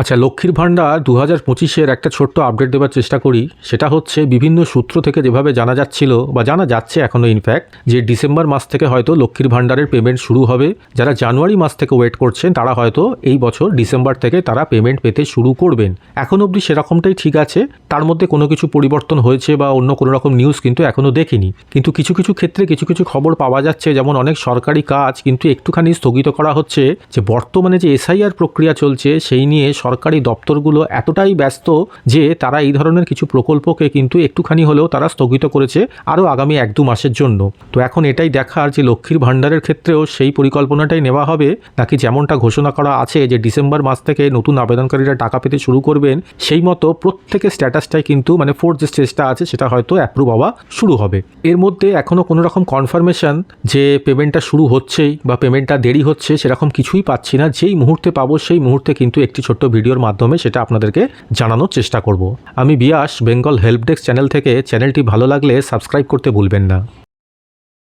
আচ্ছা লক্ষ্মীর ভাণ্ডার দু হাজার পঁচিশের একটা ছোট্ট আপডেট দেওয়ার চেষ্টা করি। সেটা হচ্ছে, বিভিন্ন সূত্র থেকে যেভাবে জানা যাচ্ছিল, বা জানা যাচ্ছে এখনও ইনফ্যাক্ট যে ডিসেম্বর মাস থেকে হয়তো লক্ষ্মীর ভাণ্ডারের পেমেন্ট শুরু হবে। যারা জানুয়ারি মাস থেকে ওয়েট করছেন, তারা হয়তো এই বছর ডিসেম্বর থেকে তারা পেমেন্ট পেতে শুরু করবেন। এখন অবধি সেরকমটাই ঠিক আছে। তার মধ্যে কোনো কিছু পরিবর্তন হয়েছে, বা অন্য কোনো রকম নিউজ কিন্তু এখনও দেখিনি। কিন্তু কিছু কিছু ক্ষেত্রে কিছু কিছু খবর পাওয়া যাচ্ছে, যেমন অনেক সরকারি কাজ কিন্তু একটুখানি স্থগিত করা হচ্ছে, যে বর্তমানে যে এসআইআর প্রক্রিয়া চলছে, সেই নিয়ে সরকারি দপ্তরগুলো এতটাই ব্যস্ত যে তারা এই ধরনের কিছু প্রকল্পকে কিন্তু একটুখানি হলেও তারা স্থগিত করেছে আরও আগামী এক দু মাসের জন্য। তো এখন এটাই দেখার যে লক্ষ্মীর ভাণ্ডারের ক্ষেত্রেও সেই পরিকল্পনাটাই নেওয়া হবে, নাকি যেমনটা ঘোষণা করা আছে যে ডিসেম্বর মাস থেকে নতুন আবেদনকারীরা টাকা পেতে শুরু করবেন, সেই মতো প্রত্যেকের স্ট্যাটাসটাই কিন্তু মানে ফোর্থ যে স্টেজটা আছে সেটা হয়তো অ্যাপ্রুভ হওয়া শুরু হবে। এর মধ্যে এখনও কোনো রকম কনফার্মেশন যে পেমেন্টটা শুরু হচ্ছেই বা পেমেন্টটা দেরি হচ্ছে সেরকম কিছুই পাচ্ছি না, যেই মুহূর্তে পাবো সেই মুহূর্তে কিন্তু একটি ছোট্ট ভিডিওর মাধ্যমে সেটা আপনাদেরকে জানানোর চেষ্টা করব। আমি বিয়াস বেঙ্গল হেল্প ডেস্ক চ্যানেল থেকে চ্যানেলটি ভালো লাগলে সাবস্ক্রাইব করতে ভুলবেন না।